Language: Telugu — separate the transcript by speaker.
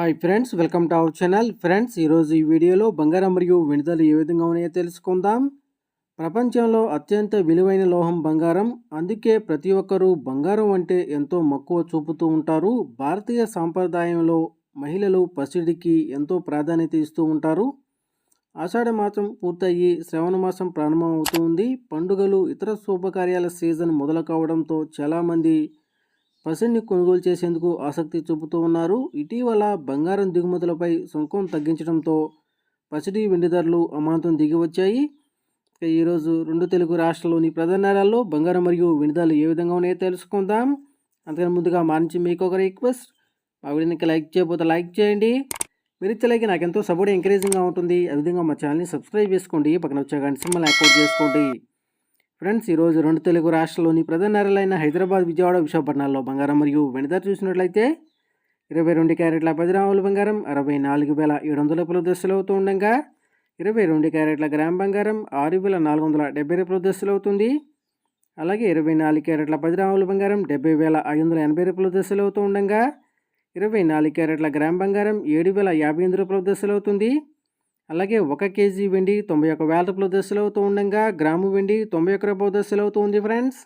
Speaker 1: Hi friends welcome to our channel friends ఈరోజు ఈ వీడియోలో బంగారం మరియు విడుదల ఏ విధంగా ఉన్నాయో తెలుసుకుందాం. ప్రపంచంలో అత్యంత విలువైన లోహం బంగారం. అందుకే ప్రతి ఒక్కరూ బంగారం అంటే ఎంతో మక్కువ చూపుతూ ఉంటారు. భారతీయ సాంప్రదాయంలో మహిళలు పసిడికి ఎంతో ప్రాధాన్యత ఇస్తూ ఉంటారు. ఆషాఢ మాసం పూర్తయి శ్రవణ మాసం ప్రారంభమవుతుంది పండుగలు ఇతర శుభకార్యాల సీజన్ మొదలు కావడంతో చాలామంది పసిడిని కొనుగోలు చేసేందుకు ఆసక్తి చూపుతూ ఉన్నారు. ఇటీవల బంగారం దిగుమతులపై సుంకం తగ్గించడంతో పసిడి వెండి ధరలు అమాంతం దిగి వచ్చాయి ఇక ఈరోజు రెండు తెలుగు రాష్ట్రాల్లోని ప్రధాన నగరాల్లో బంగారం మరియు వెండి ధరలు ఏ విధంగా ఉన్నాయో తెలుసుకుందాం. అంతకన్నా ముందుగా మారించి మీకు ఒక రిక్వెస్ట్. మా వీడియోకి లైక్ చేయకపోతే లైక్ చేయండి. మీరు ఇచ్చే లైక్ నాకు ఎంతో సపోర్ట్ ఎంకరేజింగ్గా ఉంటుంది. అదేవిధంగా మా ఛానల్ని సబ్స్క్రైబ్ చేసుకోండి. పక్కన వచ్చే గంట సింబల్ యాక్టివేట్ చేసుకోండి. ఫ్రెండ్స్ ఈరోజు రెండు తెలుగు రాష్ట్రాల్లోని ప్రధాన నగరాలైన హైదరాబాద్ విజయవాడ విశాఖపట్నాల్లో బంగారం మరియు వెనుదల చూసినట్లయితే ఇరవై రెండు క్యారెట్ల పది గ్రాముల బంగారం అరవై నాలుగు వేల ఏడు వందల పలు దశలు అవుతూ ఉండగా ఇరవై రెండు క్యారెట్ల గ్రామ్ బంగారం ఆరు వేల నాలుగు వందల డెబ్బై రూపాయల దశలు అవుతుంది అలాగే ఇరవై నాలుగు క్యారెట్ల పది గ్రాముల బంగారం డెబ్బై వేల ఐదు వందల ఎనభై రూపాయల దశలు అవుతూ ఉండగా ఇరవై నాలుగు క్యారెట్ల గ్రామ్ బంగారం ఏడు వేల యాభై ఎనిమిది రూపాయల దశలు అవుతుంది అలాగే ఒక కేజీ వెండి తొంభై ఒక వేల రూపాయల దశలు అవుతూ ఉండగా గ్రాము వెండి తొంభై ఒక రూపాయల దశలవుతూ అవుతూ ఉంది ఫ్రెండ్స్.